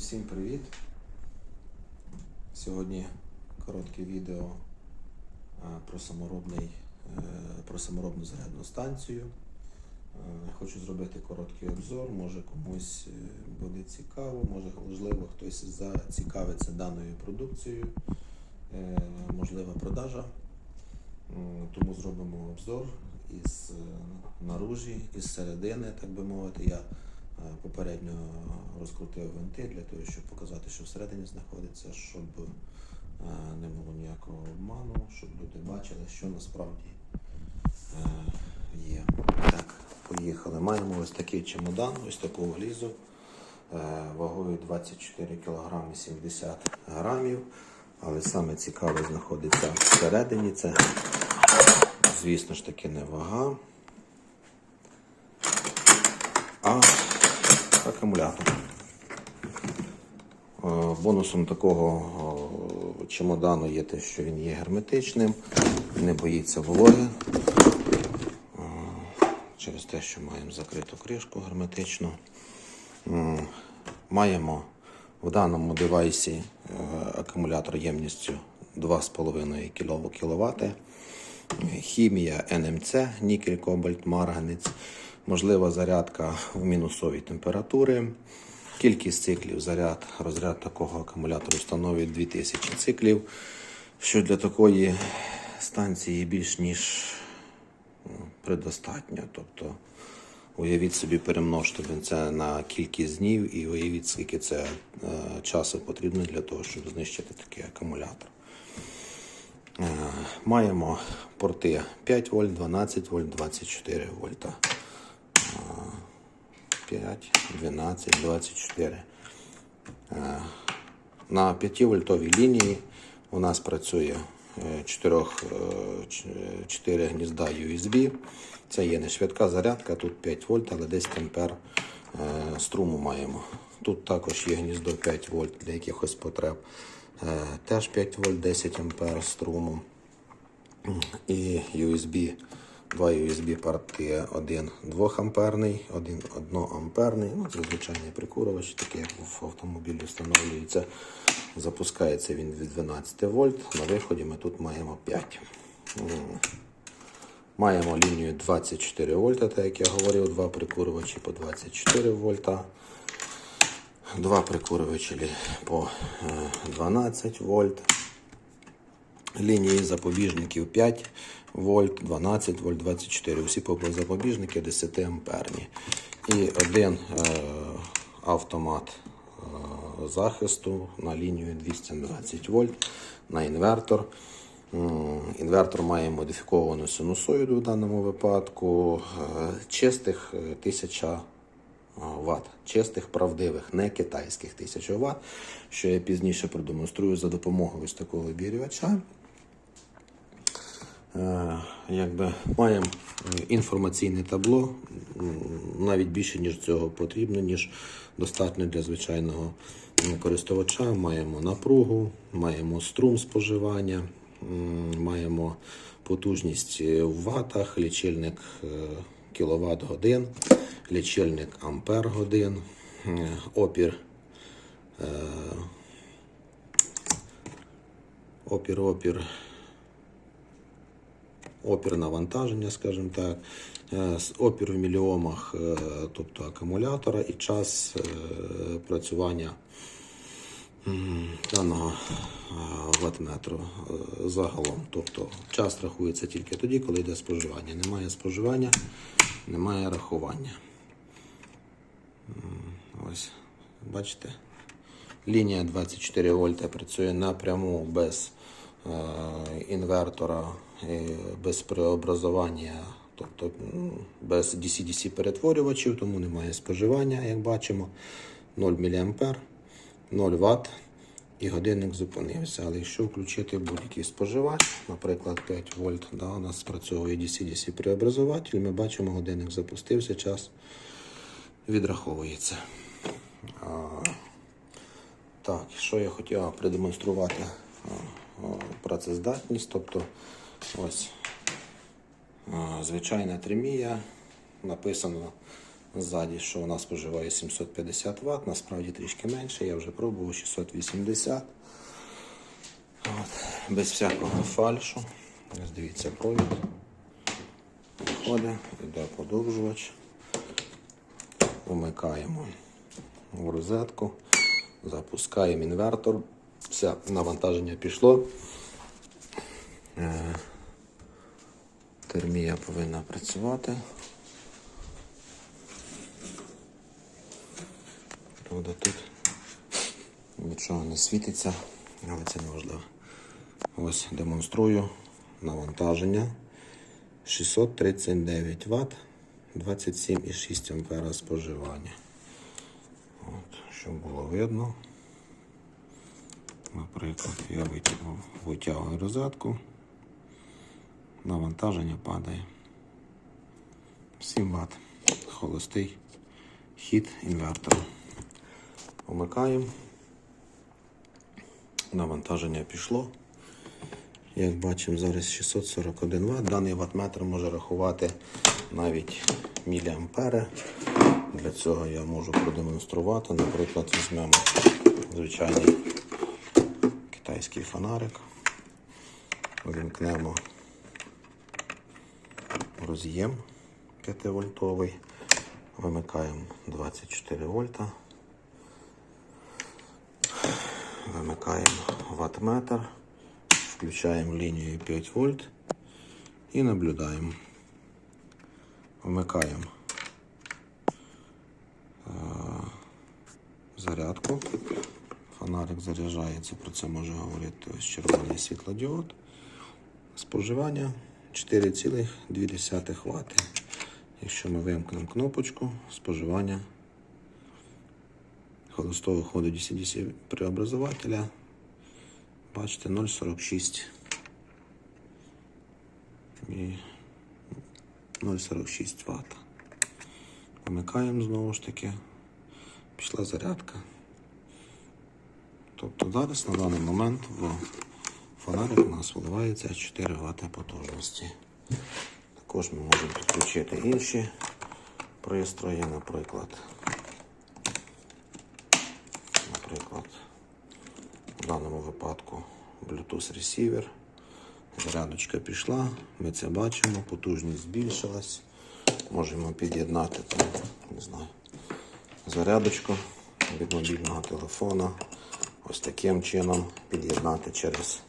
Усім привіт! Сьогодні коротке відео а, про саморобний, е, про саморобну зарядну станцію. Е, Хочу зробити короткий обзор, може комусь е, буде цікаво, може можливо хтось зацікавиться даною продукцією, е, можлива продажа. Тому зробимо обзор із е, наружі, із середини, так би мовити. Я е, попередньо розкрутив винти для того, щоб показати, що всередині знаходиться, щоб е, не було ніякого обману, щоб люди бачили, що насправді е, є. Так, поїхали. Маємо ось такий чемодан, ось такого глізу е, вагою 24 кг 70 грамів. Але саме цікаве знаходиться всередині. Це, звісно ж таки, не вага, а акумулятор. Е, Бонусом такого о, чемодану є те, що він є герметичним, не боїться вологи. Е, Через те, що маємо закриту кришку герметичну. Маємо в даному девайсі е, акумулятор ємністю 2,5 кВт. Хімія НМЦ, нікель, кобальт, марганець, можлива зарядка в мінусовій температури. Кількість циклів заряд, розряд такого акумулятора становить 2000 циклів, що для такої станції більш ніж ну, предостатньо. Тобто уявіть собі, перемножте це на кількість днів і уявіть, скільки це е, часу потрібно для того, щоб знищити такий акумулятор. Е, Маємо порти 5 вольт, 12 вольт, 24 вольта. Е, 5, 12, 24. Е, На 5 вольтовій лінії у нас працює 4, 4 гнізда USB. Це є не швидка зарядка, тут 5 вольт, але 10 ампер е, струму маємо. Тут також є гніздо 5 вольт для якихось потреб. Е, Теж 5 вольт, 10 ампер струму. І USB, два USB порти, один 2 амперний, один 1 амперний. Ну, це звичайний прикурювач, такий як в автомобілі встановлюється. Запускається він від 12 вольт. На виході ми тут маємо 5. Маємо лінію 24 вольта, так як я говорив, два прикурювачі по 24 вольта. Два прикурювачі по е, 12 вольт лінії запобіжників 5 вольт, 12 вольт, 24. Усі запобіжники 10 амперні. І один е, автомат е, захисту на лінію 220 вольт на інвертор. Інвертор має модифіковану синусоїду в даному випадку. Е, Чистих е, 1000 Вт. Чистих, правдивих, не китайських 1000 Вт, що я пізніше продемонструю за допомогою ось такого обігрівача. Е, Якби маємо інформаційне табло, навіть більше, ніж цього потрібно, ніж достатньо для звичайного користувача. Маємо напругу, маємо струм споживання, маємо потужність е, в ватах, лічильник кіловат годин, лічильник ампер годин, е, опір е, опір, навантаження, скажімо так, е, опір в міліомах, е, тобто акумулятора і час е, працювання даного ватметру загалом. Тобто час рахується тільки тоді, коли йде споживання. Немає споживання, немає рахування. Ось, бачите? Лінія 24 вольта працює напряму без інвертора, без преобразування, тобто без DC-DC перетворювачів, тому немає споживання, як бачимо. 0 мА, 0 Вт і годинник зупинився. Але якщо включити будь-який споживач, наприклад 5 вольт, да, у нас спрацьовує DC-DC преобразователь, ми бачимо, годинник запустився, час відраховується. А, так, що я хотів продемонструвати працездатність, тобто ось звичайна тримія, написано ззаді, що вона споживає 750 Вт, насправді трішки менше, я вже пробував 680. От, без всякого фальшу. Ось дивіться провід. Виходить, йде подовжувач. Вмикаємо в розетку, запускаємо інвертор. Все, навантаження пішло. Термія повинна працювати. Правда, тут нічого не світиться, але це не важливо. Ось демонструю навантаження 639 Вт, 27,6 ампера споживання. От, щоб було видно. Наприклад, я витягую розетку, навантаження падає. 7 Вт. Холостий хід інвертора. Вмикаємо. Навантаження пішло. Як бачимо, зараз 641 Вт. Даний ваттметр може рахувати навіть міліампери. Для цього я можу продемонструвати. Наприклад, візьмемо звичайний китайський фонарик. Увімкнемо роз'єм 5 вольтовий. Вимикаємо 24 вольта. Вимикаємо ваттметр, включаємо лінію 5 вольт і наблюдаємо. Вмикаємо е, зарядку. Фонарик заряджається, про це може говорити ось червоний світлодіод. Споживання 4,2 Вт. Якщо ми вимкнемо кнопочку, споживання холостого ходу DC-DC преобразователя, бачите, 0,46 і 0,46 Вт. Вмикаємо знову ж таки, пішла зарядка. Тобто зараз на даний момент в фонарик у нас виливається 4 Вт потужності. Також ми можемо підключити інші пристрої, наприклад. Наприклад, в даному випадку Bluetooth ресівер. Зарядочка пішла, ми це бачимо, потужність збільшилась. Можемо під'єднати там, не знаю, зарядочку від мобільного телефона. Ось таким чином під'єднати через.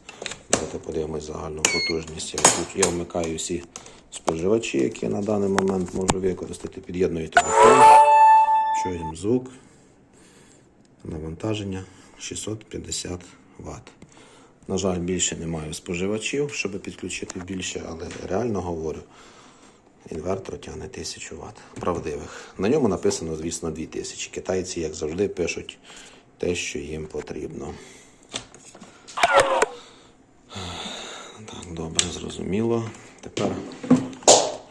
Давайте подивимось загальну потужність. Я, вмикаю всі споживачі, які на даний момент можу використати. Під'єдную телефон, чуємо звук. Навантаження 650 Вт. На жаль, більше не маю споживачів, щоб підключити більше, але реально говорю, інвертор тягне 1000 Вт. Правдивих. На ньому написано, звісно, 2000. Китайці, як завжди, пишуть те, що їм потрібно. Так, добре, зрозуміло. Тепер,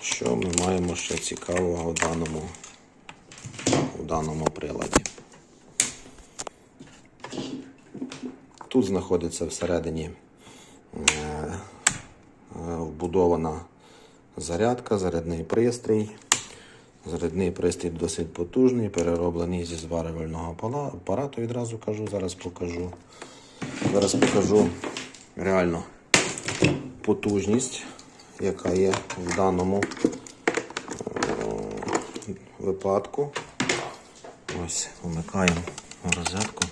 що ми маємо ще цікавого у даному, у даному приладі? Тут знаходиться всередині е, е, вбудована зарядка, зарядний пристрій. Зарядний пристрій досить потужний, перероблений зі зварювального апарату, відразу кажу, зараз покажу. Зараз покажу реально потужність, яка є в даному е, випадку. Ось, вмикаємо розетку.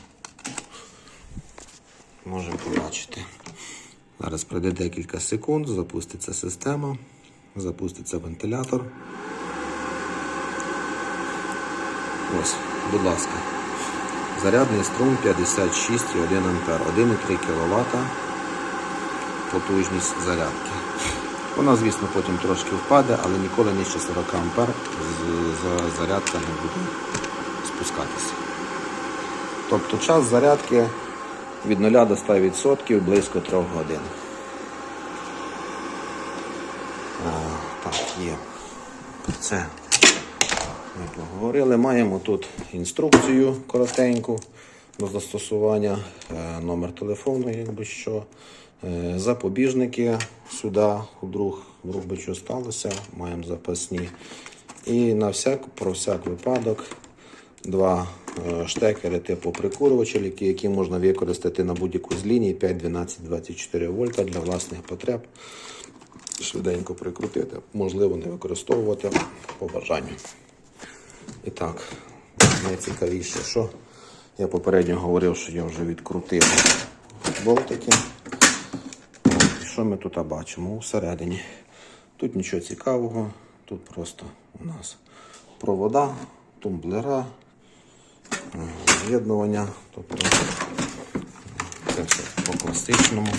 Можемо побачити. Зараз пройде декілька секунд, запуститься система, запуститься вентилятор. Ось, будь ласка. Зарядний струм 56,1 А, 1,3 кВт потужність зарядки. Вона, звісно, потім трошки впаде, але ніколи нижче 40 А зарядка не буде спускатися. Тобто час зарядки від 0 до 100% близько 3 годин. Так, є. Це ми поговорили. Маємо тут інструкцію коротеньку до застосування, е, номер телефону, якби що. Е, Запобіжники сюди, вдруг, вдруг би що сталося, маємо запасні. І на всяк, про всяк випадок два е, штекери типу прикурювачі, які, які можна використати на будь-яку з ліній 5, 12, 24 вольта для власних потреб. Швиденько прикрутити, можливо, не використовувати по бажанню. І так, найцікавіше, що я попередньо говорив, що я вже відкрутив болтики. І що ми тут бачимо? Усередині. Тут нічого цікавого, тут просто у нас провода, тумблера, з'єднування. Тобто це все по класичному.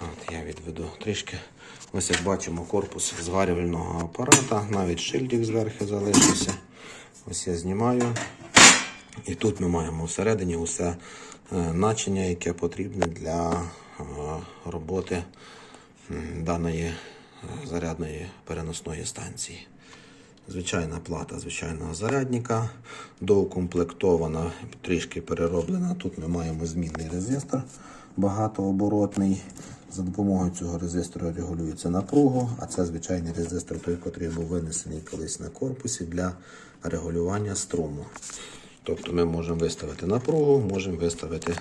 От я відведу трішки. Ось як бачимо корпус зварювального апарата, навіть шильдик зверху залишився. Ось я знімаю. І тут ми маємо всередині усе е, начиння, яке потрібне для е, роботи даної е, зарядної переносної станції. Звичайна плата звичайного зарядника, доукомплектована, трішки перероблена. Тут ми маємо змінний резистор багатооборотний. За допомогою цього резистора регулюється напругу, а це звичайний резистор, той, який був винесений колись на корпусі для регулювання струму. Тобто ми можемо виставити напругу, можемо виставити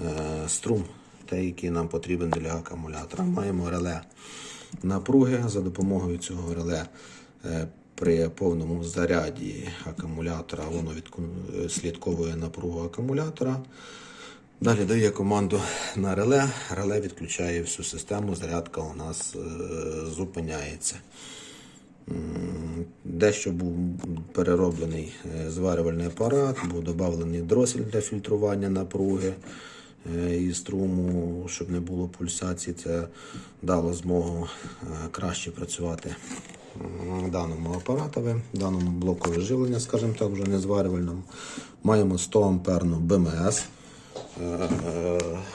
е, струм, той, який нам потрібен для акумулятора. Маємо реле напруги. За допомогою цього реле е, при повному заряді акумулятора воно е, слідковує напругу акумулятора. Далі дає команду на реле. Реле відключає всю систему, зарядка у нас зупиняється. Дещо був перероблений е, зварювальний апарат, був додавлений дросель для фільтрування напруги е, і струму, щоб не було пульсації. Це дало змогу е, краще працювати даному апаратові, даному блоку живлення, скажімо так, вже не зварювальному. Маємо 100 амперну БМС.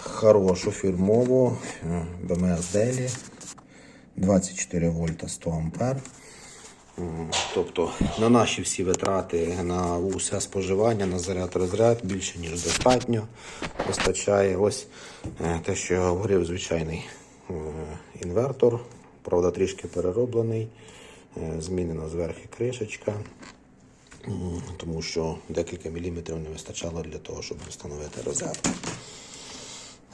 Хорошу фірмову БМС Делі 24 вольта 100 ампер. Тобто на наші всі витрати, на усе споживання, на заряд розряд більше ніж достатньо вистачає. Ось е, те, що я говорив, звичайний е, інвертор, правда, трішки перероблений, е, змінена зверху кришечка, тому що декілька міліметрів не вистачало для того, щоб встановити.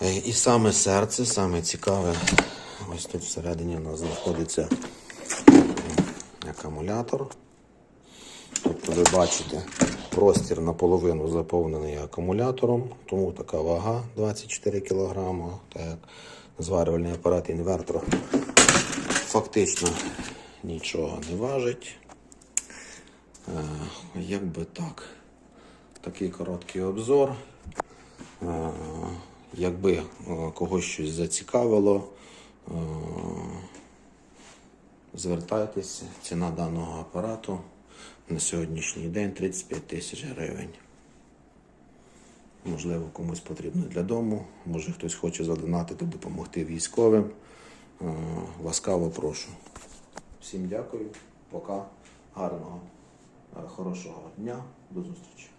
Е, І саме серце, саме цікаве, ось тут всередині у нас знаходиться акумулятор. Тобто ви бачите, простір наполовину заповнений акумулятором, тому така вага 24 кг, так зварювальний апарат інвертора фактично нічого не важить. Е, Як би так, такий короткий обзор. Е, Якби е, когось щось зацікавило, звертайтеся. Ціна даного апарату на сьогоднішній день 35 тисяч гривень. Можливо, комусь потрібно для дому, може хтось хоче задонатити, допомогти військовим. Е, Ласкаво прошу. Всім дякую, пока, гарного, е, хорошого дня, до зустрічі.